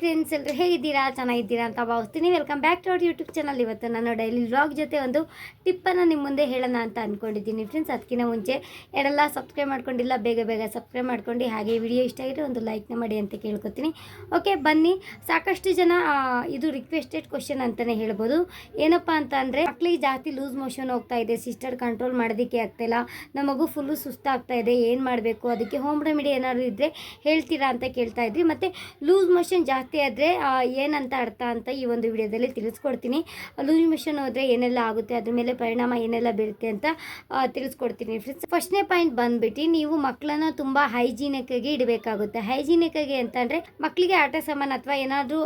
Friends ಎಲ್ಲರೂ ಹೇಗಿದ್ದೀರಾ ಚೆನ್ನಾಗಿದ್ದೀರಾ? ಅಂತ ಭಾವಿಸ್ತೀನಿ. Welcome back to our YouTube channel ಇವತ್ತು ನಾನು ಡೈಲಿ ವ್ಲಾಗ್ ಜೊತೆ ಒಂದು ಟಿಪ್ಪನ್ನು ನಿಮ್ಮ ಮುಂದೆ ಹೇಳೋಣ ಅಂತ ಅಂದ್ಕೊಂಡಿದ್ದೀನಿ ಫ್ರೆಂಡ್ಸ್ ಅದಕ್ಕಿಂತ ಮುಂಚೆ ಎಲ್ಲ ಸಬ್ಸ್ಕ್ರೈಬ್ ಮಾಡ್ಕೊಂಡಿಲ್ಲ, ಬೇಗ ಬೇಗ ಸಬ್ಸ್ಕ್ರೈಬ್ ಮಾಡ್ಕೊಂಡು ಹಾಗೆ ವಿಡಿಯೋ ಇಷ್ಟ ಆಗಿದ್ರೆ ಒಂದು ಲೈಕ್ನ ಮಾಡಿ ಅಂತ ಕೇಳ್ಕೊತೀನಿ. ಓಕೆ ಬನ್ನಿ. ಸಾಕಷ್ಟು ಜನ ಇದು ರಿಕ್ವೆಸ್ಟೆಡ್ ಕ್ವಶನ್ ಅಂತಲೇ ಹೇಳ್ಬೋದು. ಏನಪ್ಪ ಅಂತ ಅಂದರೆ ಮಕ್ಕಳಿಗೆ ಜಾಸ್ತಿ ಲೂಸ್ ಮೋಷನ್ ಹೋಗ್ತಾ ಇದೆ ಸಿಸ್ಟರ್ ಕಂಟ್ರೋಲ್ ಮಾಡೋದಕ್ಕೆ ಆಗ್ತಾಯಿಲ್ಲ ನಮ್ಮ ಮಗು ಫುಲ್ಲು ಸುಸ್ತಾಗ್ತಾ ಇದೆ, ಏನು ಮಾಡಬೇಕು? ಅದಕ್ಕೆ ಹೋಮ್ ರೆಮಿಡಿ ಏನಾದರೂ ಇದ್ದರೆ ಹೇಳ್ತೀರಾ ಅಂತ ಕೇಳ್ತಾ ಇದ್ರಿ ಮತ್ತು ಲೂಸ್ ಮೋಷನ್ ಜಾಸ್ತಿ ಆದರೆ ಏನಂತ ಅರ್ಥ ಅಂತ ಈ ಒಂದು ವಿಡಿಯೋದಲ್ಲಿ ತಿಳಿಸ್ಕೊಡ್ತೀನಿ. ಲೂಸ್ ಮೋಷನ್ ಹೋದರೆ ಏನೆಲ್ಲ ಆಗುತ್ತೆ, ಅದ್ರ ಮೇಲೆ ಪರಿಣಾಮ ಏನೆಲ್ಲ ಬೀರುತ್ತೆ ಅಂತ ತಿಳಿಸ್ಕೊಡ್ತೀನಿ ಫ್ರೆಂಡ್ಸ್ ಫಸ್ಟ್ನೇ ಪಾಯಿಂಟ್ ಬಂದ್ಬಿಟ್ಟು, ನೀವು ಮಕ್ಕಳನ್ನ ತುಂಬ ಹೈಜೀನಿಕ್ಕಾಗಿ ಇಡಬೇಕಾಗುತ್ತೆ. ಹೈಜೀನಿಕ್ಕಾಗಿ ಅಂತಂದರೆ ಮಕ್ಕಳಿಗೆ ಆಟ ಸಾಮಾನು ಅಥವಾ ಏನಾದರೂ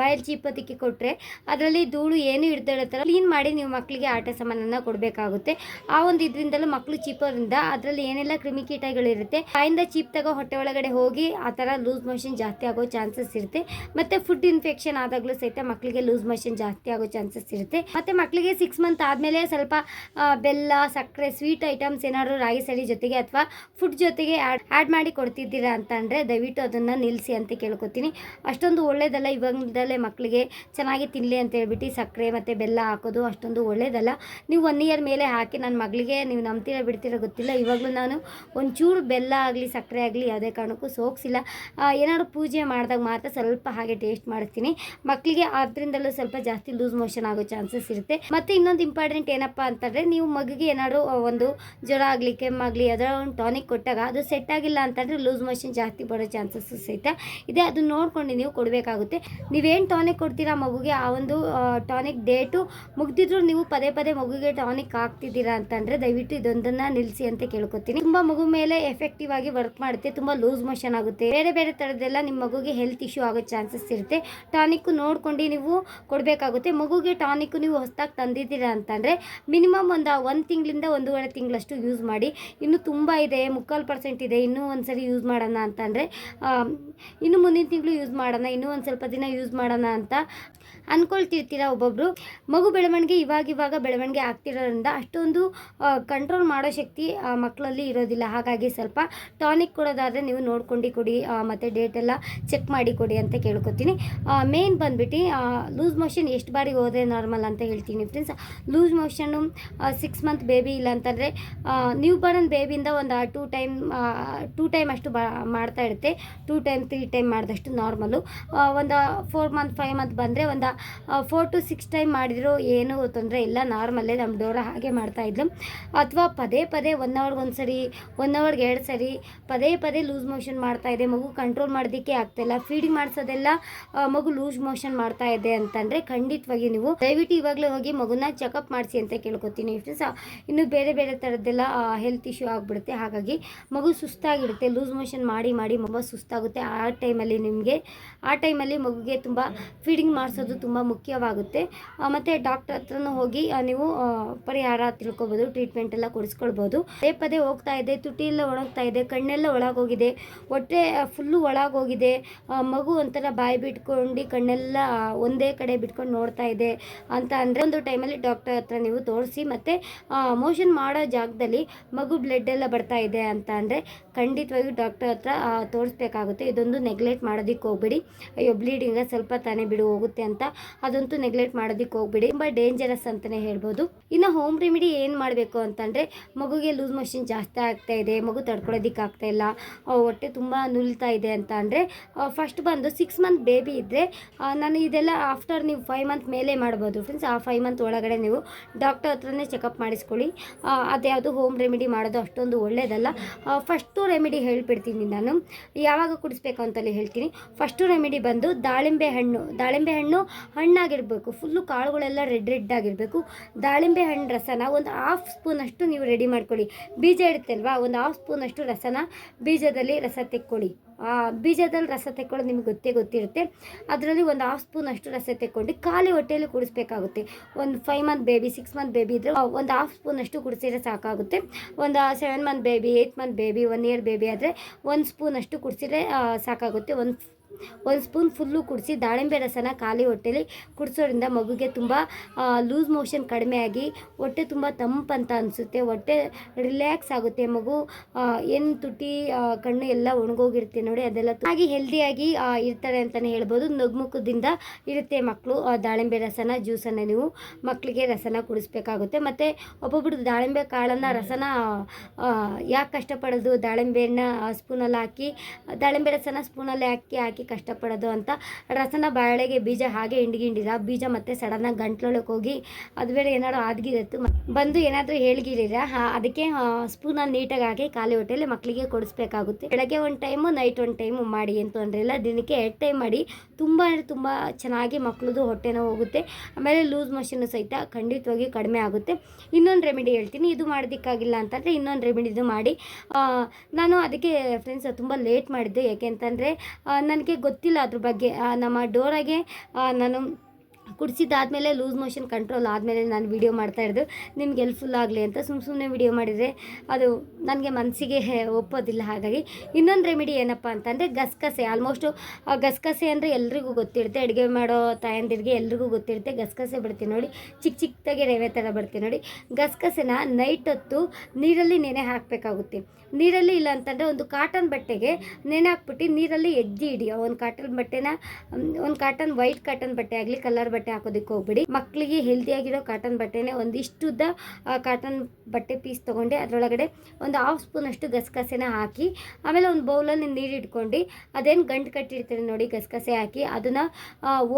ಬಯಲ್ ಚೀಪತಿಕ್ಕೆ ಕೊಟ್ಟರೆ ಅದರಲ್ಲಿ ಧೂಳು ಏನು ಹಿಡ್ದಿಡತ್ತಲ್ಲ ಕ್ಲೀನ್ ಮಾಡಿ ನೀವು ಮಕ್ಕಳಿಗೆ ಆಟ ಸಾಮಾನನ್ನು ಕೊಡಬೇಕಾಗುತ್ತೆ. ಆ ಒಂದು ಇದರಿಂದಲೂ ಮಕ್ಕಳು ಚೀಪೋದ್ರಿಂದ ಅದರಲ್ಲಿ ಏನೆಲ್ಲ ಕ್ರಿಮಿಕೀಟಗಳಿರುತ್ತೆ ಬಾಯಿಂದ ಚೀಪ್ ತಗೋ ಹೊಟ್ಟೆ ಒಳಗಡೆ ಹೋಗಿ, ಆ ಥರ ಲೂಸ್ ಮೋಷನ್ ಜಾಸ್ತಿ ಆಗೋ ಚಾನ್ಸಸ್ ಇರುತ್ತೆ. ಮತ್ತು ಫುಡ್ ಇನ್ಫೆಕ್ಷನ್ ಆದಾಗಲೂ ಸಹಿತ ಮಕ್ಕಳಿಗೆ ಲೂಸ್ ಮೋಷನ್ ಜಾಸ್ತಿ ಆಗೋ ಚಾನ್ಸಸ್ ಇರುತ್ತೆ. ಮತ್ತು ಮಕ್ಕಳಿಗೆ ಸಿಕ್ಸ್ ಮಂತ್ ಆದಮೇಲೆ ಸ್ವಲ್ಪ ಬೆಲ್ಲ, ಸಕ್ಕರೆ ಸ್ವೀಟ್ ಐಟಮ್ಸ್ ಏನಾದ್ರು ರಾಗಿ ಸಳಿ ಜೊತೆಗೆ ಅಥವಾ ಫುಡ್ ಜೊತೆಗೆ ಆ್ಯಡ್ ಆ್ಯಡ್ ಮಾಡಿ ಕೊಡ್ತಿದ್ದೀರಾ ಅಂತ ಅಂದರೆ ದಯವಿಟ್ಟು ಅದನ್ನು ನಿಲ್ಲಿಸಿ ಅಂತ ಕೇಳ್ಕೊತೀನಿ. ಅಷ್ಟೊಂದು ಒಳ್ಳೇದಲ್ಲ ಇವಾಗಲೇ ಮಕ್ಕಳಿಗೆ ಚೆನ್ನಾಗಿ ತಿನ್ನಲಿ ಅಂತ ಹೇಳ್ಬಿಟ್ಟು ಸಕ್ಕರೆ ಮತ್ತು ಬೆಲ್ಲ ಹಾಕೋದು ಅಷ್ಟೊಂದು ಒಳ್ಳೇದಲ್ಲ. ನೀವು ಒನ್ ಇಯರ್ ಮೇಲೆ ಹಾಕಿ ನನ್ನ ಮಗಳಿಗೆ ನೀವು ನಂಬ್ತೀರ ಬಿಡ್ತೀರ ಗೊತ್ತಿಲ್ಲ. ಇವಾಗಲೂ ನಾನು ಒಂಚೂರು ಬೆಲ್ಲ ಆಗಲಿ, ಸಕ್ಕರೆ ಆಗಲಿ ಯಾವುದೇ ಕಾರಣಕ್ಕೂ ಸೋಕ್ಸಿಲ್ಲ. ಏನಾದ್ರು ಪೂಜೆ ಮಾಡಿದಾಗ ಮಾತ್ರ ಸ್ವಲ್ಪ ಹಾಗೆ ಟೇಸ್ಟ್ ಮಾಡ್ತೀನಿ ಮಕ್ಕಳಿಗೆ ಅದರಿಂದಲೂ ಸ್ವಲ್ಪ ಜಾಸ್ತಿ ಲೂಸ್ ಮೋಷನ್ ಆಗೋ ಚಾನ್ಸಸ್ ಇರುತ್ತೆ. ಮತ್ತು ಇನ್ನೊಂದು ಇಂಪಾರ್ಟೆಂಟ್ ಏನಪ್ಪ ಅಂತಂದರೆ ನೀವು ಮಗುಗೆ ಏನಾದರೂ ಒಂದು ಜ್ವರ ಆಗಲಿ ಕೆಮ್ಮಾಗಲಿ ಅದರ ಒಂದು ಟಾನಿಕ್ ಕೊಟ್ಟಾಗ ಅದು ಸೆಟ್ ಆಗಿಲ್ಲ ಅಂತಂದರೆ ಲೂಸ್ ಮೋಷನ್ ಜಾಸ್ತಿ ಬರೋ ಚಾನ್ಸಸ್ ಸಹಿತ ಇದೆ. ಅದು ನೋಡ್ಕೊಂಡು ನೀವು ಕೊಡಬೇಕಾಗುತ್ತೆ. ನೀವೇನು ಟಾನಿಕ್ ಕೊಡ್ತೀರಾ ಮಗುಗೆ? ಆ ಒಂದು ಟಾನಿಕ್ ಡೇಟು ಮುಗ್ದಿದ್ರು ನೀವು ಪದೇ ಪದೇ ಮಗುಗೆ ಟಾನಿಕ್ ಹಾಕ್ತಿದ್ದೀರಾ ಅಂತಂದರೆ ದಯವಿಟ್ಟು ಇದೊಂದನ್ನು ನಿಲ್ಲಿಸಿ ಅಂತ ಕೇಳ್ಕೊತೀನಿ. ತುಂಬ ಮಗು ಮೇಲೆ ಎಫೆಕ್ಟಿವ್ ಆಗಿ ವರ್ಕ್ ಮಾಡುತ್ತೆ. ತುಂಬ ಲೂಸ್ ಮೋಷನ್ ಆಗುತ್ತೆ. ಬೇರೆ ಬೇರೆ ಥರದ್ದೆಲ್ಲ ನಿಮ್ಮ ಮಗುಗೆ ಹೆಲ್ತ್ ಇಶ್ಯೂ ಆಗೋ ಚಾನ್ಸಸ್ ಇರುತ್ತೆ ಟಾನಿಕ್ಕು ನೋಡ್ಕೊಂಡು ನೀವು ಕೊಡಬೇಕಾಗುತ್ತೆ. ಮಗುಗೆ ಟಾನಿಕ್ಕು ನೀವು ಹೊಸ್ದಾಗಿ ತಂದಿದ್ದೀರಾ ಅಂತಂದರೆ ಮಿನಿಮಮ್ ಒಂದು ಒಂದು ತಿಂಗಳಿಂದ ಒಂದೂವರೆ ತಿಂಗಳಷ್ಟು ಯೂಸ್ ಮಾಡಿ. ಇನ್ನೂ ತುಂಬ ಇದೆ, ಮುಕ್ಕಾಲು ಪರ್ಸೆಂಟ್ ಇದೆ, ಇನ್ನೂ ಒಂದು ಸರಿ ಯೂಸ್ ಮಾಡೋಣ ಅಂತಂದರೆ ಇನ್ನು ಮುಂದಿನ ತಿಂಗಳು ಯೂಸ್ ಮಾಡೋಣ, ಇನ್ನೂ ಒಂದು ಸ್ವಲ್ಪ ದಿನ ಯೂಸ್ ಮಾಡೋಣ ಅಂತ ಅಂದ್ಕೊಳ್ತಿರ್ತೀರ ಒಬ್ಬೊಬ್ಬರು ಮಗು ಬೆಳವಣಿಗೆ ಇವಾಗ ಇವಾಗ ಬೆಳವಣಿಗೆ ಆಗ್ತಿರೋದ್ರಿಂದ ಅಷ್ಟೊಂದು ಕಂಟ್ರೋಲ್ ಮಾಡೋ ಶಕ್ತಿ ಮಕ್ಕಳಲ್ಲಿ ಇರೋದಿಲ್ಲ. ಹಾಗಾಗಿ ಸ್ವಲ್ಪ ಟಾನಿಕ್ ಕೊಡೋದಾದರೆ ನೀವು ನೋಡ್ಕೊಂಡು ಕೊಡಿ ಮತ್ತು ಡೇಟ್ ಎಲ್ಲ ಚೆಕ್ ಮಾಡಿ ಕೊಡಿ ಅಂತ ಕೇಳ್ಕೊತೀನಿ. ಮೇನ್ ಬಂದುಬಿಟ್ಟು ಲೂಸ್ ಮೋಷನ್ ಎಷ್ಟು ಬಾರಿ ಹೋದ್ರೆ ನಾರ್ಮಲ್ ಅಂತ ಹೇಳ್ತೀನಿ friends loose motion six month baby ಇಲ್ಲ ಅಂತಂದರೆ ನ್ಯೂ ಬಾರ್ನ್ ಬೇಬಿಯಿಂದ ಒಂದು ಟೂ ಟೈಮ್ ಟೂ ಟೈಮ್ ಅಷ್ಟು ಮಾಡ್ತಾ ಇರುತ್ತೆ. ಟೂ ಟೈಮ್ ತ್ರೀ ಟೈಮ್ ಮಾಡಿದಷ್ಟು ನಾರ್ಮಲು ಒಂದು ಫೋರ್ ಮಂತ್ ಫೈವ್ ಮಂತ್ ಬಂದರೆ ಒಂದು ಫೋರ್ ಟು ಸಿಕ್ಸ್ ಟೈಮ್ ಮಾಡಿದರೂ ಏನೂ ತೊಂದರೆ ಇಲ್ಲ. ನಾರ್ಮಲ್ಲೇ ನಮ್ಮ ಡೋರ ಹಾಗೆ ಮಾಡ್ತಾ ಇದ್ಲು. ಅಥವಾ ಪದೇ ಪದೇ ಒನ್ ಅವರ್ಗೆ ಒಂದು ಸರಿ ಒನ್ ಅವರ್ಗೆ ಎರಡು ಸರಿ, ಪದೇ ಪದೇ ಲೂಸ್ ಮೋಷನ್ ಮಾಡ್ತಾ ಇದೆ. ಮಗು ಕಂಟ್ರೋಲ್ ಮಾಡೋದಕ್ಕೆ ಆಗ್ತಾಯಿಲ್ಲ ಫೀಡಿಂಗ್ ಮಾಡಿಸೋದೆಲ್ಲ ಮಗು ಲೂಸ್ ಮೋಷನ್ ಮಾಡ್ತಾ ಇದೆ ಅಂತಂದರೆ ಖಂಡಿತವಾಗಿ ನೀವು ದಯವಿಟ್ಟು ಇವಾಗಲೇ ಹೋಗಿ ಮಗುನ ಚೆಕಪ್ ಮಾಡಿಸಿ ಅಂತ ಕೇಳ್ಕೊತೀನಿ. ಫ್ರೆಂಡ್ಸ್ ಇನ್ನು ಬೇರೆ ಬೇರೆ ಥರದ್ದೆಲ್ಲ ಹೆಲ್ತ್ ಇಶ್ಯೂ ಆಗಿಬಿಡುತ್ತೆ. ಹಾಗಾಗಿ ಮಗು ಸುಸ್ತಾಗಿರುತ್ತೆ. ಲೂಸ್ ಮೋಷನ್ ಮಾಡಿ ಮಾಡಿ ಮಗು ಸುಸ್ತಾಗುತ್ತೆ. ಟೈಮಲ್ಲಿ ನಿಮಗೆ ಆ ಟೈಮಲ್ಲಿ ಮಗುಗೆ ತುಂಬ ಫೀಡಿಂಗ್ ಮಾಡಿಸೋದು ತುಂಬ ಮುಖ್ಯವಾಗುತ್ತೆ. ಮತ್ತು ಡಾಕ್ಟರ್ ಹತ್ರನೂ ಹೋಗಿ ನೀವು ಪರಿಹಾರ ತಿಳ್ಕೊಬೋದು ಟ್ರೀಟ್ಮೆಂಟ್ ಎಲ್ಲ ಕೊಡಿಸ್ಕೊಳ್ಬೋದು. ಪದೇ ಪದೇ ಹೋಗ್ತಾ ಇದೆ ತುಟಿ ಎಲ್ಲ ಒಣಗ್ತಾ ಇದೆ ಕಣ್ಣೆಲ್ಲ ಒಳಗೋಗಿದೆ. ಹೊಟ್ಟೆ ಫುಲ್ಲು ಒಳಗೋಗಿದೆ. ಆ, ಮಗು ಒಂಥರ ಬಾಯಿ ಬಿಟ್ಕೊಂಡು ಕಣ್ಣೆಲ್ಲ ಒಂದೇ ಕಡೆ ಬಿಟ್ಕೊಂಡು ನೋಡ್ತಾ ಇದೆ ಅಂತ ಅಂದರೆ ಒಂದು ಟೈಮಲ್ಲಿ ಡಾಕ್ಟರ್ ಹತ್ರ ನೀವು ತೋರಿಸಿ ಮತ್ತು ಮೋಷನ್ ಮಾಡೋ ಜಾಗದಲ್ಲಿ ಮಗು ಬ್ಲಡ್ ಎಲ್ಲ ಬರ್ತಾ ಇದೆ ಅಂತ ಅಂದರೆ ಖಂಡಿತವಾಗಿ ಡಾಕ್ಟರ್ ಹತ್ರ ತೋರಿಸ್ಬೇಕಾಗುತ್ತೆ. ಇದೊಂದು ನೆಗ್ಲೆಕ್ಟ್ ಮಾಡೋದಕ್ಕೆ ಹೋಗ್ಬೇಡಿ. ಅಯ್ಯೋ ಬ್ಲೀಡಿಂಗ ಸ್ವಲ್ಪ ತಾನೇ ಬಿಡು, ಹೋಗುತ್ತೆ ಅಂತ. ಅದಂತೂ ನೆಗ್ಲೆಕ್ಟ್ ಮಾಡೋದಕ್ಕೆ ಹೋಗ್ಬೇಡಿ. ತುಂಬ ಡೇಂಜರಸ್ ಅಂತಲೇ ಹೇಳ್ಬೋದು. ಇನ್ನು ಹೋಮ್ ರೆಮಿಡಿ ಏನು ಮಾಡಬೇಕು ಅಂತಂದರೆ, ಮಗುಗೆ ಲೂಸ್ ಮೋಷನ್ ಜಾಸ್ತಿ ಆಗ್ತಾ ಇದೆ, ಮಗು ತಡ್ಕೊಳ್ಳೋದಕ್ಕೆ ಆಗ್ತಾ ಇಲ್ಲ ಹೊಟ್ಟೆ ತುಂಬ ನುಲ್ತಾ ಇದೆ ಅಂತ ಅಂದರೆ ಫಸ್ಟ್ ಬಂದು ಸಿಕ್ಸ್ ಮಂತ್ ಬೇಬಿ ಇದ್ದರೆ ನಾನು ಇದೆಲ್ಲ ಆಫ್ಟರ್ ನೀವು ಫೈವ್ ಮಂತ್ ಮೇಲೆ ಮಾಡ್ಬೋದು. ಫ್ರೆಂಡ್ಸ್ ಆ ಫೈವ್ ಮಂತ್ ಒಳಗಡೆ ನೀವು ಡಾಕ್ಟರ್ ಹತ್ರನೇ ಚೆಕಪ್ ಮಾಡಿಸ್ಕೊಳ್ಳಿ. ಅದ್ಯಾವುದು ಹೋಮ್ ರೆಮಿಡಿ ಮಾಡೋದು ಅಷ್ಟೊಂದು ಒಳ್ಳೆಯದಲ್ಲ ಫಸ್ಟು ರೆಮಿಡಿ ಹೇಳ್ಬಿಡ್ತೀನಿ ನಾನು. ಯಾವಾಗ ಕುಡಿಸ್ಬೇಕು ಅಂತಲೇ ಹೇಳ್ತೀನಿ. ಫಸ್ಟು ರೆಮಿಡಿ ಬಂದು ದಾಳಿಂಬೆ ಹಣ್ಣು. ದಾಳಿಂಬೆ ಹಣ್ಣು ಹಣ್ಣಾಗಿರಬೇಕು. ಫುಲ್ಲು ಕಾಳುಗಳೆಲ್ಲ ರೆಡ್ ರೆಡ್ ಆಗಿರಬೇಕು. ದಾಳಿಂಬೆ ಹಣ್ಣು ರಸನ ಒಂದು ಹಾಫ್ ಸ್ಪೂನಷ್ಟು ನೀವು ರೆಡಿ ಮಾಡ್ಕೊಳ್ಳಿ. ಬೀಜ ಇರುತ್ತೆ ಅಲ್ವಾ ಒಂದು ಹಾಫ್ ಸ್ಪೂನಷ್ಟು ರಸನ ಬೀಜದಲ್ಲಿ ರಸ ತೆಕ್ಕೊಳ್ಳಿ. ಬೀಜದಲ್ಲಿ ರಸ ತೆಕ್ಕೊಳ್ಳೋದು ನಿಮ್ಗೆ ಗೊತ್ತೇ ಗೊತ್ತಿರುತ್ತೆ. ಅದರಲ್ಲಿ ಒಂದು ಹಾಫ್ ಸ್ಪೂನ್ ಅಷ್ಟು ರಸ ತೆಕ್ಕೊಂಡು ಖಾಲಿ ಹೊಟ್ಟೆಯಲ್ಲಿ ಕುಡಿಸ್ಬೇಕಾಗುತ್ತೆ. ಒಂದು five month baby six month baby ಇದ್ದರೆ ಒಂದು ಹಾಫ್ ಸ್ಪೂನ್ ಅಷ್ಟು ಕುಡಿಸಿದ್ರೆ ಸಾಕಾಗುತ್ತೆ. ಒಂದು seven month baby eight month baby one year baby ಆದರೆ ಒಂದು ಸ್ಪೂನ್ ಅಷ್ಟು ಕುಡಿಸಿದ್ರೆ ಸಾಕಾಗುತ್ತೆ. ಒಂದು ಒಂದು ಸ್ಪೂನ್ ಫುಲ್ಲು ಕುಡಿಸಿ ದಾಳಿಂಬೆ ರಸನ ಖಾಲಿ ಹೊಟ್ಟೆಲಿ ಕುಡಿಸೋದ್ರಿಂದ ಮಗುಗೆ ತುಂಬ ಲೂಸ್ ಮೋಷನ್ ಕಡಿಮೆ ಆಗಿ ಹೊಟ್ಟೆ ತುಂಬ ತಂಪಂತ ಅನಿಸುತ್ತೆ. ಹೊಟ್ಟೆ ರಿಲ್ಯಾಕ್ಸ್ ಆಗುತ್ತೆ. ಮಗು ಏನು ತುಟಿ ಕಣ್ಣು ಎಲ್ಲ ಒಣಗೋಗಿರುತ್ತೆ ನೋಡಿ, ಅದೆಲ್ಲ ಹಾಗೆ ಹೆಲ್ದಿಯಾಗಿ ಇರ್ತಾರೆ ಅಂತಲೇ ಹೇಳ್ಬೋದು. ನಗ್ಮುಖದಿಂದ ಇರುತ್ತೆ ಮಕ್ಕಳು ದಾಳಿಂಬೆ ರಸನ, ಜ್ಯೂಸನ್ನು ನೀವು ಮಕ್ಕಳಿಗೆ ರಸನ ಕುಡಿಸ್ಬೇಕಾಗುತ್ತೆ. ಮತ್ತು ಒಬ್ಬೊಬ್ಬರು ದಾಳಿಂಬೆ ಕಾಳನ್ನು ರಸನ ಯಾಕೆ ಕಷ್ಟಪಡೋದು? ದಾಳಿಂಬೆನ ಸ್ಪೂನಲ್ಲಿ ಹಾಕಿ, ದಾಳಿಂಬೆ ರಸನ ಸ್ಪೂನಲ್ಲಿ ಹಾಕಿ ಹಾಕಿ ಕಷ್ಟಪಡೋದು ಅಂತ. ರಸನ ಬಾಳೆಗೆ ಬೀಜ ಹಾಗೆ ಹಿಂಡ್ಗಿಂಡಿರ ಬೀಜ ಮತ್ತೆ ಸಡನ್ನಾಗಿ ಗಂಟ್ಲೊಳಗೆ ಹೋಗಿ ಅದು ಬೇರೆ ಏನಾದ್ರು ಆದ್ಗಿರತ್ತು ಬಂದು ಏನಾದರೂ ಹೇಳ್ಗಿರಿರ ಅದಕ್ಕೆ ಸ್ಪೂನಲ್ಲಿ ನೀಟಾಗಿ ಹಾಕಿ ಖಾಲಿ ಹೊಟ್ಟೆಯಲ್ಲಿ ಮಕ್ಕಳಿಗೆ ಕೊಡಿಸ್ಬೇಕಾಗುತ್ತೆ. ಬೆಳಗ್ಗೆ ಒಂದು ಟೈಮು ನೈಟ್ ಒಂದು ಟೈಮು ಮಾಡಿ ಏನು ತೊಂದರೆ ದಿನಕ್ಕೆ ಎರಡು ಟೈಮ್ ಮಾಡಿ ತುಂಬ ತುಂಬ ಚೆನ್ನಾಗಿ ಮಕ್ಕಳದು ಹೊಟ್ಟೆನೋ ಹೋಗುತ್ತೆ. ಆಮೇಲೆ ಲೂಸ್ ಮೋಷನ್ನು ಸಹಿತ ಖಂಡಿತವಾಗಿ ಕಡಿಮೆ ಆಗುತ್ತೆ. ಇನ್ನೊಂದು ರೆಮಿಡಿ ಹೇಳ್ತೀನಿ. ಇದು ಮಾಡೋದಕ್ಕಾಗಿಲ್ಲ ಅಂತಂದರೆ ಇನ್ನೊಂದು ರೆಮಿಡಿದು ಮಾಡಿ. ನಾನು ಅದಕ್ಕೆ ಫ್ರೆಂಡ್ಸ್ ತುಂಬ ಲೇಟ್ ಮಾಡಿದ್ದೆ. ಯಾಕೆ ಅಂತಂದರೆ ನನಗೆ ಗೊತ್ತಿಲ್ಲ ಅದ್ರ ಬಗ್ಗೆ. ನಮ್ಮ ಡೋರಾಗೆ ನಾನು ಕುಡಿಸಿದ್ದಾದಮೇಲೆ ಲೂಸ್ ಮೋಷನ್ ಕಂಟ್ರೋಲ್ ಆದಮೇಲೆ ನಾನು ವಿಡಿಯೋ ಮಾಡ್ತಾ ಇರೋದು. ನಿಮ್ಗೆ ಹೆಲ್ಪ್ಫುಲ್ ಆಗಲಿ ಅಂತ ಸುಮ್ಮ ಸುಮ್ಮನೆ ವಿಡಿಯೋ ಮಾಡಿದರೆ ಅದು ನನಗೆ ಮನಸ್ಸಿಗೆ ಒಪ್ಪೋದಿಲ್ಲ ಹಾಗಾಗಿ. ಇನ್ನೊಂದು ರೆಮಿಡಿ ಏನಪ್ಪ ಅಂತಂದರೆ ಗಸಗಸೆ. ಆಲ್ಮೋಸ್ಟು ಗಸಗಸೆ ಅಂದರೆ ಎಲ್ರಿಗೂ ಗೊತ್ತಿರುತ್ತೆ. ಅಡುಗೆ ಮಾಡೋ ತಾಯಂದಿರಿಗೆ ಎಲ್ರಿಗೂ ಗೊತ್ತಿರುತ್ತೆ. ಗಸಗಸೆ ಬಿಡ್ತೀನಿ ನೋಡಿ. ಚಿಕ್ಕ ಚಿಕ್ಕದಾಗಿ ರವೆ ಥರ ಬಿಡ್ತೀನಿ ನೋಡಿ. ಗಸಗಸೆನ ನೈಟ್ ಹೊತ್ತು ನೀರಲ್ಲಿ ನೆನೆ ಹಾಕಬೇಕಾಗುತ್ತೆ. ನೀರಲ್ಲಿ ಇಲ್ಲ ಅಂತಂದರೆ ಒಂದು ಕಾಟನ್ ಬಟ್ಟೆಗೆ ನೆನೆ ಹಾಕ್ಬಿಟ್ಟು ನೀರಲ್ಲಿ ಎಜ್ಜಿ ಇಡಿ. ಒಂದು ಕಾಟನ್ ಬಟ್ಟೆನ ಒಂದು ಕಾಟನ್ ವೈಟ್ ಕಾಟನ್ ಬಟ್ಟೆ ಆಗಲಿ ಕಲರ್ ಬಟ್ಟೆ ಹಾಕೋದಕ್ಕೆ ಹೋಗ್ಬಿಡಿ. ಮಕ್ಕಳಿಗೆ ಹೆಲ್ದಿಯಾಗಿರೋ ಕಾಟನ್ ಬಟ್ಟೆನೇ ಒಂದಿಷ್ಟುದ್ದ ಕಾಟನ್ ಬಟ್ಟೆ ಪೀಸ್ ತೊಗೊಂಡು. ಅದರೊಳಗಡೆ ಒಂದು ಹಾಫ್ ಸ್ಪೂನ್ ಅಷ್ಟು ಗಸಗಸೆನ ಹಾಕಿ, ಆಮೇಲೆ ಒಂದು ಬೌಲಲ್ಲಿ ನೀರು ಇಟ್ಕೊಂಡು, ಅದೇನು ಗಂಟು ಕಟ್ಟಿರ್ತೀರಿ ನೋಡಿ, ಗಸಗಸೆ ಹಾಕಿ, ಅದನ್ನು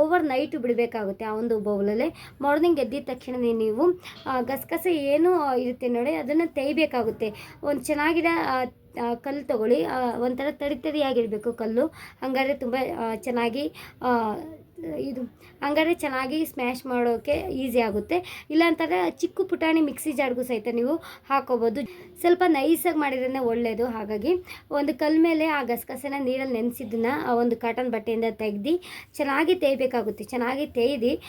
ಓವರ್ ನೈಟ್ ಬಿಡಬೇಕಾಗುತ್ತೆ ಆ ಒಂದು ಬೌಲಲ್ಲೇ ಮಾರ್ನಿಂಗ್ ಎದ್ದಿದ ತಕ್ಷಣ ನೀವು ಗಸಗಸೆ ಏನು ಇರುತ್ತೆ ನೋಡಿ, ಅದನ್ನು ತೆಗಿಬೇಕಾಗುತ್ತೆ ಒಂದು ಚೆನ್ನಾಗಿರೋ ಕಲ್ಲು ತಗೊಳ್ಳಿ. ಆ, ಒಂಥರ ತಡಿ ತಡಿಯಾಗಿರಬೇಕು ಕಲ್ಲು. ಹಂಗಾದ್ರೆ ತುಂಬ ಚೆನ್ನಾಗಿ ಇದು ಹಂಗಾದ್ರೆ ಚೆನ್ನಾಗಿ ಸ್ಮ್ಯಾಶ್ ಮಾಡೋಕ್ಕೆ ಈಸಿ ಆಗುತ್ತೆ. ಇಲ್ಲಾಂತಂದರೆ ಚಿಕ್ಕ ಪುಟಾಣಿ ಮಿಕ್ಸಿ ಜಾರ್ಗೂ ಸಹಿತ ನೀವು ಹಾಕೋಬೋದು. ಸ್ವಲ್ಪ ನೈಸಾಗಿ ಮಾಡಿದ್ರೆ ಒಳ್ಳೆಯದು ಹಾಗಾಗಿ ಒಂದು ಕಲ್ ಮೇಲೆ ಆ ಗಸಗಸೆನ ನೀರಲ್ಲಿ ನೆನೆಸಿದ್ದನ್ನ ಒಂದು ಕಾಟನ್ ಬಟ್ಟೆಯಿಂದ ತೆಗ್ದು ಚೆನ್ನಾಗಿ ತೇಯಬೇಕಾಗುತ್ತೆ. ಚೆನ್ನಾಗಿ ತೇಯ್ದು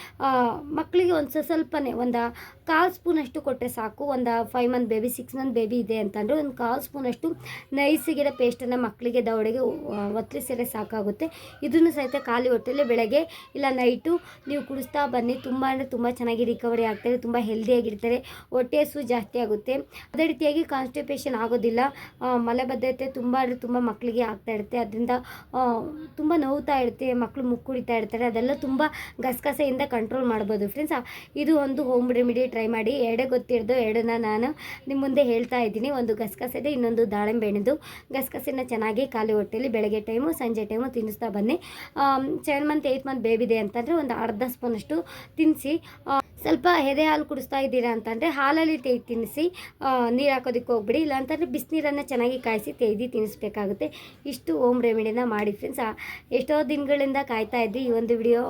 ಮಕ್ಕಳಿಗೆ ಒಂದು ಸ್ವ- ಸ್ವಲ್ಪನೇ ಒಂದು ಕಾಲು ಸ್ಪೂನಷ್ಟು ಕೊಟ್ಟರೆ ಸಾಕು. ಒಂದು five month baby six month baby ಇದೆ ಅಂತಂದರೆ ಒಂದು ಕಾಲು ಸ್ಪೂನಷ್ಟು ನೈಸಿಗಿರೋ ಪೇಸ್ಟನ್ನು ಮಕ್ಕಳಿಗೆ ದವಡೆಗೆ ಒತ್ತರಿಸಿದ್ರೆ ಸಾಕಾಗುತ್ತೆ. ಇದನ್ನು ಸಹಿತ ಖಾಲಿ ಹೊಟ್ಟೆಲೆ ಬೆಳಗ್ಗೆ ಇಲ್ಲ ನೈಟು ನೀವು ಕುಡಿಸ್ತಾ ಬನ್ನಿ. ತುಂಬ ಅಂದರೆ ತುಂಬ ಚೆನ್ನಾಗಿ ರಿಕವರಿ ಆಗ್ತಾರೆ ತುಂಬ ಹೆಲ್ದಿಯಾಗಿರ್ತಾರೆ ಹೊಟ್ಟೆ ಹಸು ಜಾಸ್ತಿ ಆಗುತ್ತೆ. ಅದೇ ರೀತಿಯಾಗಿ ಕಾನ್ಸ್ಟಿಪೇಷನ್ ಆಗೋದಿಲ್ಲ. ಮಲಬದ್ಧತೆ ತುಂಬ ಅಂದರೆ ತುಂಬ ಮಕ್ಕಳಿಗೆ ಆಗ್ತಾ ಇರುತ್ತೆ. ಅದರಿಂದ ತುಂಬ ನೋವ್ತಾ ಇರುತ್ತೆ. ಮಕ್ಕಳು ಮುಕ್ಕುಡಿತಾ ಇರ್ತಾರೆ. ಅದೆಲ್ಲ ತುಂಬ ಗಸಗಸೆಯಿಂದ ಕಂಟ್ರೋಲ್ ಮಾಡ್ಬೋದು. ಫ್ರೆಂಡ್ಸ್ ಇದು ಒಂದು ಹೋಮ್ ರೆಮಿಡಿ ಟ್ರೈ ಮಾಡಿ, ಎರಡೇ ಗೊತ್ತಿರೋದು ಎರಡನ್ನ ನಾನು ನಿಮ್ಮ ಮುಂದೆ ಹೇಳ್ತಾ ಇದ್ದೀನಿ. ಒಂದು ಗಸಗಸೆದೆ, ಇನ್ನೊಂದು ದಾಳಿಂಬೆ ಹಣ್ಣಿದು. ಗಸಗಸೆನ ಚೆನ್ನಾಗಿ ಖಾಲಿ ಹೊಟ್ಟೆಯಲ್ಲಿ ಬೆಳಗ್ಗೆ ಟೈಮು ಸಂಜೆ ಟೈಮು ತಿನ್ನಿಸ್ತಾ ಬನ್ನಿ. ಸೆವೆನ್ ಮಂತ್ ಏಯ್ಟ್ ಮಂತ್ ಬೇಬಿದೆ ಅಂತಂದರೆ ಒಂದು ಅರ್ಧ ಸ್ಪೂನಷ್ಟು ತಿನ್ನಿಸಿ ಸ್ವಲ್ಪ ಎದೆ ಹಾಲು ಕುಡಿಸ್ತಾ ಇದ್ದೀರಾ ಅಂತಂದರೆ ಹಾಲಲ್ಲಿ ತೆಗೆದು ತಿನ್ನಿಸಿ ನೀರು ಹಾಕೋದಕ್ಕೆ ಹೋಗ್ಬಿಡಿ. ಇಲ್ಲಾಂತಂದರೆ ಬಿಸಿನೀರನ್ನು ಚೆನ್ನಾಗಿ ಕಾಯಿಸಿ ತೆಯ್ದು ತಿನ್ನಿಸ್ಬೇಕಾಗುತ್ತೆ. ಇಷ್ಟು ಓಮ್ ರೆಮಿಡಿನ ಮಾಡಿ ಫ್ರೆಂಡ್ಸ್. ಎಷ್ಟೋ ದಿನಗಳಿಂದ ಕಾಯ್ತಾ ಇದ್ವಿ. ಈ ಒಂದು ವಿಡಿಯೋ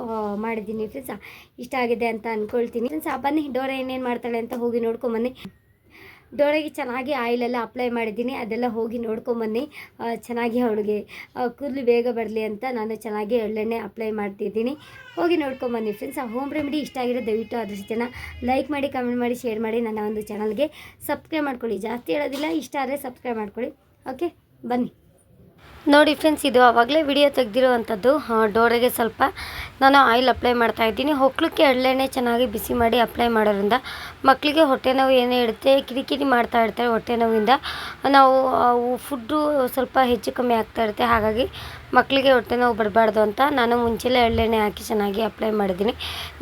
ಮಾಡಿದ್ದೀನಿ ಫ್ರೆಂಡ್ಸ್. ಇಷ್ಟ ಆಗಿದೆ ಅಂತ ಅಂದ್ಕೊಳ್ತೀನಿ ಫ್ರೆಂಡ್ಸ್ ಬನ್ನಿ. ಡೋರ ಏನೇನು ಮಾಡ್ತಾಳೆ ಅಂತ ಹೋಗಿ ನೋಡ್ಕೊಂಬನ್ನಿ. ಡೋರೆಗೆ ಚೆನ್ನಾಗಿ ಆಯಿಲೆಲ್ಲ ಅಪ್ಲೈ ಮಾಡಿದ್ದೀನಿ, ಅದೆಲ್ಲ ಹೋಗಿ ನೋಡ್ಕೊಂಬನ್ನಿ. ಚೆನ್ನಾಗಿ ಅವಳಿಗೆ ಕೂದಲು ಬೇಗ ಬರಲಿ ಅಂತ ನಾನು ಚೆನ್ನಾಗಿ ಎಳ್ಳೆಣ್ಣೆ ಅಪ್ಲೈ ಮಾಡ್ತಿದ್ದೀನಿ. ಹೋಗಿ ನೋಡ್ಕೊಂಬನ್ನಿ ಫ್ರೆಂಡ್ಸ್ ಆ ಹೋಮ್ ರೆಮಿಡಿ ಇಷ್ಟ ಆಗಿರೋ ದಯವಿಟ್ಟು ಆದಷ್ಟು ಜನ ಲೈಕ್ ಮಾಡಿ ಕಮೆಂಟ್ ಮಾಡಿ ಶೇರ್ ಮಾಡಿ ನನ್ನ ಒಂದು ಚಾನಲ್ಗೆ ಸಬ್ಸ್ಕ್ರೈಬ್ ಮಾಡ್ಕೊಳ್ಳಿ. ಜಾಸ್ತಿ ಹೇಳೋದಿಲ್ಲ, ಇಷ್ಟ ಆದರೆ ಸಬ್ಸ್ಕ್ರೈಬ್ ಮಾಡ್ಕೊಳ್ಳಿ. ಓಕೆ ಬನ್ನಿ. ನೋಡಿ ಫ್ರೆಂಡ್ಸ್ ಇದು ಆವಾಗಲೇ ವಿಡಿಯೋ ತೆಗೆದಿರುವಂಥದ್ದು ಡೋರಿಗೆ ಸ್ವಲ್ಪ ನಾನು ಆಯಿಲ್ ಅಪ್ಲೈ ಮಾಡ್ತಾ ಇದ್ದೀನಿ. ಹೊಕ್ಳಕ್ಕೆ ಎಳ್ಳೆಣ್ಣೆ ಚೆನ್ನಾಗಿ ಬಿಸಿ ಮಾಡಿ ಅಪ್ಲೈ ಮಾಡೋದ್ರಿಂದ ಮಕ್ಕಳಿಗೆ ಹೊಟ್ಟೆ ನೋವು ಏನೇ ಇರುತ್ತೆ, ಕಿರಿಕಿರಿ ಮಾಡ್ತಾ ಇರ್ತಾರೆ ಹೊಟ್ಟೆ ನೋವಿಂದ. ನಾವು ಫುಡ್ಡು ಸ್ವಲ್ಪ ಹೆಚ್ಚು ಕಮ್ಮಿ ಆಗ್ತಾ ಇರುತ್ತೆ. ಹಾಗಾಗಿ ಮಕ್ಕಳಿಗೆ ಹೊಟ್ಟೆ ನೋವು ಬರಬಾರ್ದು ಅಂತ ನಾನು ಮುಂಚೆಲೇ ಎಳ್ಳೆಣ್ಣೆ ಹಾಕಿ ಚೆನ್ನಾಗಿ ಅಪ್ಲೈ ಮಾಡಿದ್ದೀನಿ.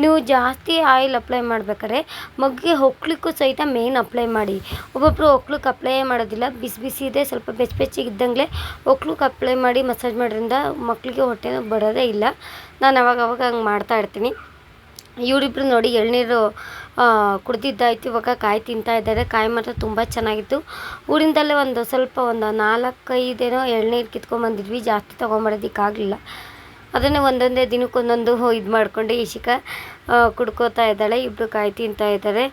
ನೀವು ಜಾಸ್ತಿ ಆಯಿಲ್ ಅಪ್ಲೈ ಮಾಡ್ಬೇಕಾದ್ರೆ ಮಗುಗೆ ಹೊಕ್ಲಿಕ್ಕೂ ಸಹಿತ ಮೇನ್ ಅಪ್ಲೈ ಮಾಡಿ. ಒಬ್ಬೊಬ್ಬರು ಹೊಕ್ಳಕ್ಕೆ ಅಪ್ಲೈ ಮಾಡೋದಿಲ್ಲ, ಬಿಸಿ ಬಿಸಿ ಇದೆ, ಸ್ವಲ್ಪ ಬೆಚ್ಚ ಬೆಚ್ಚಿಗೆ ಇದ್ದಂಗೆ ಹೊಕ್ಳಕ್ಕೆ ಅಪ್ಲೈ ಮಾಡಿ ಮಸಾಜ್ ಮಾಡೋದ್ರಿಂದ ಮಕ್ಕಳಿಗೆ ಹೊಟ್ಟೆ ನೋವು ಬರೋದೇ ಇಲ್ಲ. ನಾನು ಅವಾಗ ಅವಾಗ ಹಂಗೆ ಮಾಡ್ತಾ ಇರ್ತೀನಿ. ಇವರಿಬ್ರು ನೋಡಿ ಎಳ್ನೀರು ಕುಡ್ದಿದ್ದಾಯ್ತು. ಇವಾಗ ಕಾಯಿ ತಿಂತಾ ಇದ್ದಾರೆ. ಕಾಯಿ ಮಾತ್ರ ತುಂಬ ಚೆನ್ನಾಗಿತ್ತು. ಊರಿಂದಲೇ ಒಂದು ಸ್ವಲ್ಪ ಒಂದು ನಾಲ್ಕೈದೇನೋ ಎಳ್ನೀರು ಕಿತ್ಕೊಂಡ್ಬಂದಿದ್ವಿ ಜಾಸ್ತಿ ತೊಗೊಂಬರೋದಕ್ಕಾಗಲಿಲ್ಲ. ಅದನ್ನೇ ಒಂದೊಂದೇ ದಿನಕ್ಕೊಂದೊಂದು ಇದು ಮಾಡ್ಕೊಂಡು ಇಶಿಕ ಕುಡ್ಕೋತಾ ಇದ್ದಾಳೆ. ಇಬ್ಬರು ಕಾಯಿ ತಿಂತಾ ಇದ್ದಾರೆ.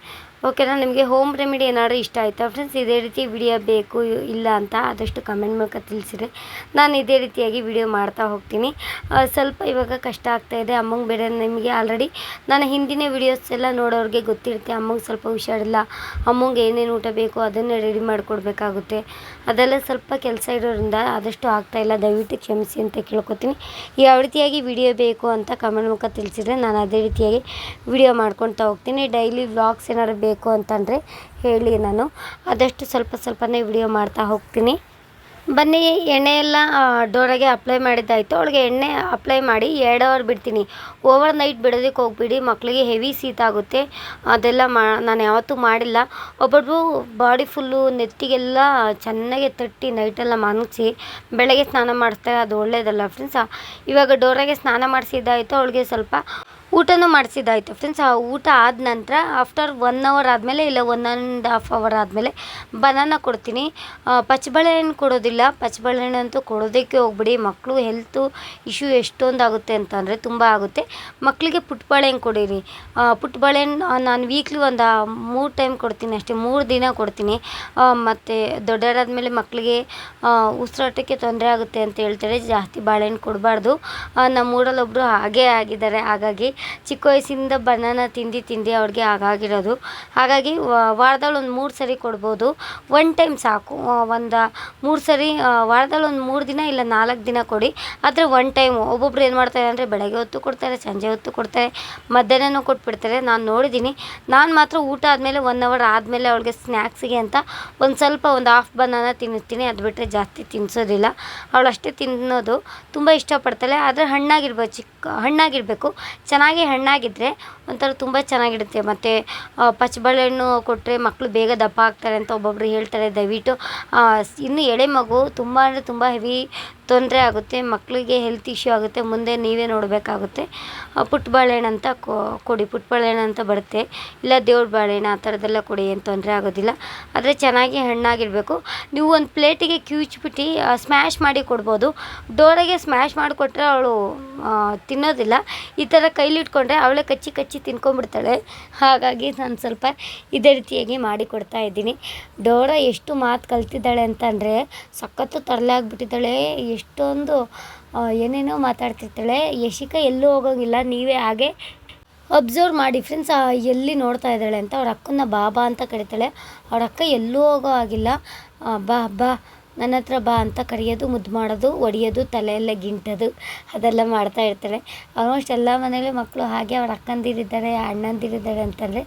ಓಕೆನಾ? ನಿಮಗೆ ಹೋಮ್ ರೆಮಿಡಿ ಏನಾದರೂ ಇಷ್ಟ ಆಯಿತಾ ಫ್ರೆಂಡ್ಸ್ ಇದೇ ರೀತಿ ವಿಡಿಯೋ ಬೇಕು, ಇಲ್ಲ ಅಂತ ಆದಷ್ಟು ಕಮೆಂಟ್ ಮೂಲಕ ತಿಳಿಸಿರಿ. ನಾನು ಇದೇ ರೀತಿಯಾಗಿ ವಿಡಿಯೋ ಮಾಡ್ತಾ ಹೋಗ್ತೀನಿ. ಸ್ವಲ್ಪ ಇವಾಗ ಕಷ್ಟ ಆಗ್ತಾ ಇದೆ. ಅಮ್ಮಂಗೆ ಬೇರೆ ನಿಮಗೆ ಆಲ್ರೆಡಿ ನಾನು ಹಿಂದಿನ ವಿಡಿಯೋಸ್ ಎಲ್ಲ ನೋಡೋರಿಗೆ ಗೊತ್ತಿರುತ್ತೆ. ಅಮ್ಮಂಗೆ ಸ್ವಲ್ಪ ಹುಷಾರಿಲ್ಲ. ಅಮ್ಮಂಗೆ ಏನೇನು ಊಟ ಬೇಕು ಅದನ್ನೇ ರೆಡಿ ಮಾಡಿಕೊಡ್ಬೇಕಾಗುತ್ತೆ. ಅದೆಲ್ಲ ಸ್ವಲ್ಪ ಕೆಲಸ ಇರೋದ್ರಿಂದ ಆದಷ್ಟು ಆಗ್ತಾಯಿಲ್ಲ ದಯವಿಟ್ಟು ಕ್ಷಮಿಸಿ ಅಂತ ಕೇಳ್ಕೊತೀನಿ. ಯಾವ ರೀತಿಯಾಗಿ ವಿಡಿಯೋ ಬೇಕು ಅಂತ ಕಮೆಂಟ್ ಮೂಲಕ ತಿಳಿಸಿದ್ರೆ ನಾನು ಅದೇ ರೀತಿಯಾಗಿ ವಿಡಿಯೋ ಮಾಡ್ಕೊತಾ ಹೋಗ್ತೀನಿ. ಡೈಲಿ ವ್ಲಾಗ್ಸ್ ಏನಾದ್ರು ಬೇಕು ಅಂತಂದರೆ ಹೇಳಿ ನಾನು. ಆದಷ್ಟು ಸ್ವಲ್ಪ ಸ್ವಲ್ಪನೇ ವಿಡಿಯೋ ಮಾಡ್ತಾ ಹೋಗ್ತೀನಿ. ಬನ್ನಿ, ಎಣ್ಣೆ ಎಲ್ಲ ಡೋರಾಗೆ ಅಪ್ಲೈ ಮಾಡಿದ್ದಾಯಿತು. ಅವಳಿಗೆ ಎಣ್ಣೆ ಅಪ್ಲೈ ಮಾಡಿ ಎರಡು ಅವರ್ ಬಿಡ್ತೀನಿ. ಓವರ್ ನೈಟ್ ಬಿಡೋದಕ್ಕೆ ಹೋಗ್ಬಿಡಿ. ಮಕ್ಕಳಿಗೆ ಹೆವಿ ಶೀತ ಆಗುತ್ತೆ. ಅದೆಲ್ಲ ಮಾ, ನಾನು ಯಾವತ್ತೂ ಮಾಡಿಲ್ಲ. ಒಬ್ಬೊಬ್ಬರು ಬಾಡಿ ಫುಲ್ಲು ನೆತ್ತಿಗೆಲ್ಲ ಚೆನ್ನಾಗಿ ತಟ್ಟಿ ನೈಟೆಲ್ಲ ಮನಗಿಸಿ ಬೆಳಗ್ಗೆ ಸ್ನಾನ ಮಾಡಿಸ್ತಾರೆ ಅದು ಒಳ್ಳೆಯದಲ್ಲ ಫ್ರೆಂಡ್ಸ್ ಇವಾಗ ಡೋರಾಗೆ ಸ್ನಾನ ಮಾಡಿಸಿದ್ದಾಯಿತು. ಅವಳಿಗೆ ಸ್ವಲ್ಪ ಊಟನೂ ಮಾಡಿಸಿದ್ದಾಯ್ತು ಫ್ರೆಂಡ್ಸ್ ಆ ಊಟ ಆದ ನಂತರ ಆಫ್ಟರ್ ಒನ್ ಅವರ್ ಆದಮೇಲೆ ಇಲ್ಲ ಒನ್ ಆ್ಯಂಡ್ ಹಾಫ್ ಅವರ್ ಆದಮೇಲೆ ಬನಾನ ಕೊಡ್ತೀನಿ. ಪಚ್ಚಬಾಳೆಹಣ್ಣು ಕೊಡೋದಿಲ್ಲ. ಪಚ್ಚಬಾಳೆಹಣ್ಣು ಅಂತೂ ಕೊಡೋದಕ್ಕೆ ಹೋಗ್ಬಿಡಿ. ಮಕ್ಕಳು ಹೆಲ್ತು ಇಶ್ಯೂ ಎಷ್ಟೊಂದು ಆಗುತ್ತೆ ಅಂತಂದರೆ ತುಂಬ ಆಗುತ್ತೆ. ಮಕ್ಕಳಿಗೆ ಪುಟ್ಬಾಳೆಹಣ್ಣು ಕೊಡಿರಿ. ಪುಟ್ಬಾಳೆಹಣ್ಣು ನಾನು ವೀಕ್ಲಿ ಒಂದು ಮೂರು ಟೈಮ್ ಕೊಡ್ತೀನಿ ಅಷ್ಟೇ. ಮೂರು ದಿನ ಕೊಡ್ತೀನಿ. ಮತ್ತು ದೊಡ್ಡವರಾದ್ಮೇಲೆ ಮಕ್ಕಳಿಗೆ ಉಸಿರಾಟಕ್ಕೆ ತೊಂದರೆ ಆಗುತ್ತೆ ಅಂತ ಹೇಳ್ತಾರೆ. ಜಾಸ್ತಿ ಬಾಳೆಹಣ್ಣು ಕೊಡಬಾರ್ದು. ನಮ್ಮೂರಲ್ಲಿ ಒಬ್ಬರು ಹಾಗೇ ಆಗಿದ್ದಾರೆ. ಹಾಗಾಗಿ ಚಿಕ್ಕ ವಯಸ್ಸಿಂದ ಬನಾನ ತಿಂದು ತಿಂದು ಅವ್ರಿಗೆ ಹಾಗಾಗಿರೋದು. ಹಾಗಾಗಿ ವಾರದಲ್ಲಿ ಒಂದು ಮೂರು ಸರಿ ಕೊಡ್ಬೋದು. ಒನ್ ಟೈಮ್ ಸಾಕು. ಒಂದು ಮೂರು ಸರಿ ವಾರದಲ್ಲಿ ಒಂದು ಮೂರು ದಿನ ಇಲ್ಲ ನಾಲ್ಕು ದಿನ ಕೊಡಿ. ಆದರೆ ಒನ್ ಟೈಮು ಒಬ್ಬೊಬ್ರು ಏನು ಮಾಡ್ತಾರೆ ಅಂದರೆ ಬೆಳಗ್ಗೆ ಹೊತ್ತು ಕೊಡ್ತಾರೆ, ಸಂಜೆ ಹೊತ್ತು ಕೊಡ್ತಾರೆ, ಮಧ್ಯಾಹ್ನನೂ ಕೊಟ್ಬಿಡ್ತಾರೆ. ನಾನು ನೋಡಿದ್ದೀನಿ ನಾನು ಮಾತ್ರ ಊಟ ಆದಮೇಲೆ ಒನ್ ಅವರ್ ಆದಮೇಲೆ ಅವಳಿಗೆ ಸ್ನ್ಯಾಕ್ಸಿಗೆ ಅಂತ ಒಂದು ಸ್ವಲ್ಪ ಒಂದು ಹಾಫ್ ಬನಾನ ತಿನ್ನಿಸ್ತೀನಿ. ಅದು ಬಿಟ್ಟರೆ ಜಾಸ್ತಿ ತಿನ್ನಿಸೋದಿಲ್ಲ ಅವಳು ಅಷ್ಟೇ ತಿನ್ನೋದು. ತುಂಬ ಇಷ್ಟಪಡ್ತಾಳೆ. ಆದರೆ ಹಣ್ಣಾಗಿರ್ಬೋದು ಚಿಕ್ಕ ಹಣ್ಣಾಗಿರಬೇಕು. ಚೆನ್ನಾಗಿ ಹಣ್ಣಾಗಿದ್ದರೆ ಒಂಥರ ತುಂಬ ಚೆನ್ನಾಗಿರುತ್ತೆ. ಮತ್ತು ಪಚ್ಚಬಾಳೆಹಣ್ಣು ಕೊಟ್ಟರೆ ಮಕ್ಕಳು ಬೇಗ ದಪ್ಪ ಆಗ್ತಾರೆ ಅಂತ ಒಬ್ಬೊಬ್ಬರು ಹೇಳ್ತಾರೆ ದಯವಿಟ್ಟು. ಇನ್ನು ಎಳೆ ಮಗು ತುಂಬ ಅಂದರೆ ತುಂಬ ಹೆವಿ ತೊಂದರೆ ಆಗುತ್ತೆ ಮಕ್ಕಳಿಗೆ ಹೆಲ್ತ್ ಇಶ್ಯೂ ಆಗುತ್ತೆ, ಮುಂದೆ ನೀವೇ ನೋಡಬೇಕಾಗುತ್ತೆ. ಪುಟ್ಟ ಬಾಳೆಹಣ್ಣು ಅಂತ ಕೊಡಿ ಪುಟ್ಟ ಬಾಳೆಹಣ್ಣು ಅಂತ ಬರುತ್ತೆ. ಇಲ್ಲ ದೇವ್ರ ಬಾಳೆಹಣ್ಣು ಆ ಥರದ್ದೆಲ್ಲ ಕೊಡಿ ಏನು ತೊಂದರೆ ಆಗೋದಿಲ್ಲ. ಆದರೆ ಚೆನ್ನಾಗಿ ಹಣ್ಣಾಗಿರಬೇಕು. ನೀವು ಒಂದು ಪ್ಲೇಟಿಗೆ ಕಿವುಚ್ಬಿಟ್ಟು ಸ್ಮ್ಯಾಶ್ ಮಾಡಿ ಕೊಡ್ಬೋದು. ಡೋರಾಗೆ ಸ್ಮ್ಯಾಶ್ ಮಾಡಿಕೊಟ್ರೆ ಅವಳು ತಿನ್ನೋದಿಲ್ಲ. ಈ ಥರ ಕೈಲಿಟ್ಕೊಂಡ್ರೆ ಅವಳೇ ಕಚ್ಚಿ ಕಚ್ಚಿ ತಿನ್ಕೊಂಡ್ಬಿಡ್ತಾಳೆ. ಹಾಗಾಗಿ ನಾನು ಸ್ವಲ್ಪ ಇದೇ ರೀತಿಯಾಗಿ ಮಾಡಿ ಕೊಡ್ತಾ ಇದ್ದೀನಿ. ಡೋರ ಎಷ್ಟು ಮಾತು ಕಲ್ತಿದ್ದಾಳೆ ಅಂತಂದರೆ ಸಖತ್ತು ತರಲೆ ಆಗಿಬಿಟ್ಟಿದ್ದಾಳೆ ಎಷ್ಟೊಂದು ಏನೇನೋ ಮಾತಾಡ್ತಿರ್ತಾಳೆ. ಯಶಿಕಾ ಎಲ್ಲೂ ಹೋಗೋಂಗಿಲ್ಲ, ನೀವೇ ಹಾಗೆ ಅಬ್ಸರ್ವ್ ಮಾಡಿ. ಫ್ರೆಂಡ್ಸ್ ಎಲ್ಲಿ ನೋಡ್ತಾ ಇದ್ದಾಳೆ ಅಂತ ಅವ್ರ ಅಕ್ಕನ ಬಾಬಾ ಅಂತ ಕರಿತಾಳೆ. ಅವ್ರ ಅಕ್ಕ ಎಲ್ಲೂ ಹೋಗೋ ಆಗಿಲ್ಲ ಬಾ ಬಾ, ನನ್ನ ಹತ್ರ ಬಾ ಅಂತ ಕರೆಯೋದು, ಮುದ್ದು ಮಾಡೋದು, ಒಡೆಯೋದು, ತಲೆಯೆಲ್ಲ ಗಿಂಟೋದು, ಅದೆಲ್ಲ ಮಾಡ್ತಾ ಇರ್ತಾಳೆ. ಆಲ್ಮೋಸ್ಟ್ ಎಲ್ಲ ಮನೇಲಿ ಮಕ್ಕಳು ಹಾಗೆ ಅವ್ರ ಅಕ್ಕಂದಿರಿದ್ದಾರೆ, ಅಣ್ಣಂದಿರಿದ್ದಾರೆ ಅಂತಂದರೆ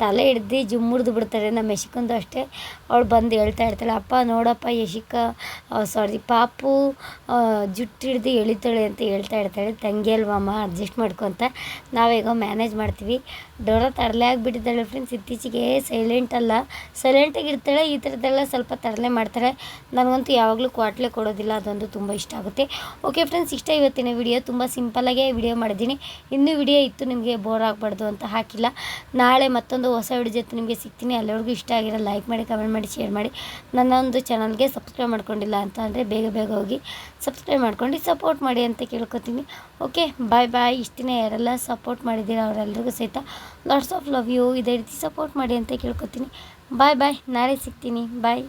ತಲೆ ಹಿಡ್ದು ಜುಮ್ಮುರ್ದು ಬಿಡ್ತಾರೆ ನಮ್ಮ ಯಶಿಕಂದು ಅಷ್ಟೇ. ಅವಳು ಬಂದು ಹೇಳ್ತಾ ಇರ್ತಾಳೆ ಅಪ್ಪ ನೋಡಪ್ಪ ಯಶಿಕ ಸಾರಿ ಪಾಪು ಜುಟ್ಟು ಹಿಡ್ದು ಎಳಿತಾಳೆ ಅಂತ ಹೇಳ್ತಾ ಇರ್ತಾಳೆ ತಂಗಿ ಅಲ್ವಮ್ಮ ಅಡ್ಜಸ್ಟ್ ಮಾಡ್ಕೊಂತ ನಾವೀಗ ಮ್ಯಾನೇಜ್ ಮಾಡ್ತೀವಿ. ಡೋರ ತರಲೆ ಆಗಿಬಿಟ್ಟಿದ್ದಾಳೆ ಫ್ರೆಂಡ್ಸ್ ಇತ್ತೀಚೆಗೆ ಸೈಲೆಂಟ್ ಅಲ್ಲ. ಸೈಲೆಂಟಾಗಿ ಇರ್ತಾಳೆ, ಈ ಥರದ್ದೆಲ್ಲ ಸ್ವಲ್ಪ ತರಲೆ ಮಾಡ್ತಾರೆ ನನಗಂತೂ ಯಾವಾಗಲೂ ಕ್ವಾಟ್ಲೆ ಕೊಡೋದಿಲ್ಲ, ಅದೊಂದು ತುಂಬ ಇಷ್ಟ ಆಗುತ್ತೆ. ಓಕೆ ಫ್ರೆಂಡ್ಸ್ ಇಷ್ಟ ಇವತ್ತಿನ ವಿಡಿಯೋ ತುಂಬ ಸಿಂಪಲ್ಲಾಗೇ ವಿಡಿಯೋ ಮಾಡಿದ್ದೀನಿ. ಇನ್ನೂ ವಿಡಿಯೋ ಇತ್ತು, ನಿಮಗೆ ಬೋರ್ ಆಗಬಾರ್ದು ಅಂತ ಹಾಕಿಲ್ಲ. ನಾಳೆ ಮತ್ತೊಂದು ಹೊಸ ವಿಡಿಯೋ ಜೊತೆ ನಿಮಗೆ ಸಿಗ್ತೀನಿ. ಅಲ್ಲಿವರೆಗೂ ಇಷ್ಟ ಆಗಿರೋ ಲೈಕ್ ಮಾಡಿ ಕಮೆಂಟ್ ಮಾಡಿ ಶೇರ್ ಮಾಡಿ. ನನ್ನ ಒಂದು ಚಾನಲ್ಗೆ ಸಬ್ಸ್ಕ್ರೈಬ್ ಮಾಡ್ಕೊಂಡಿಲ್ಲ ಅಂತ ಅಂದರೆ ಬೇಗ ಬೇಗ ಹೋಗಿ ಸಬ್ಸ್ಕ್ರೈಬ್ ಮಾಡ್ಕೊಂಡು ಸಪೋರ್ಟ್ ಮಾಡಿ ಅಂತ ಕೇಳ್ಕೊತೀನಿ. ಓಕೆ ಬಾಯ್ ಬಾಯ್ ಇಷ್ಟಿನ ಯಾರೆಲ್ಲ ಸಪೋರ್ಟ್ ಮಾಡಿದ್ದೀರ ಅವರೆಲ್ಲರಿಗೂ ಸಹಿತ ಲಾಟ್ಸ್ ಆಫ್ ಲವ್ ಯು ಇದೇ ರೀತಿ ಸಪೋರ್ಟ್ ಮಾಡಿ ಅಂತ ಕೇಳ್ಕೊತೀನಿ. ಬಾಯ್ ಬಾಯ್ ನಾಳೆ ಸಿಗ್ತೀನಿ. ಬಾಯ್ ಬಾಯ್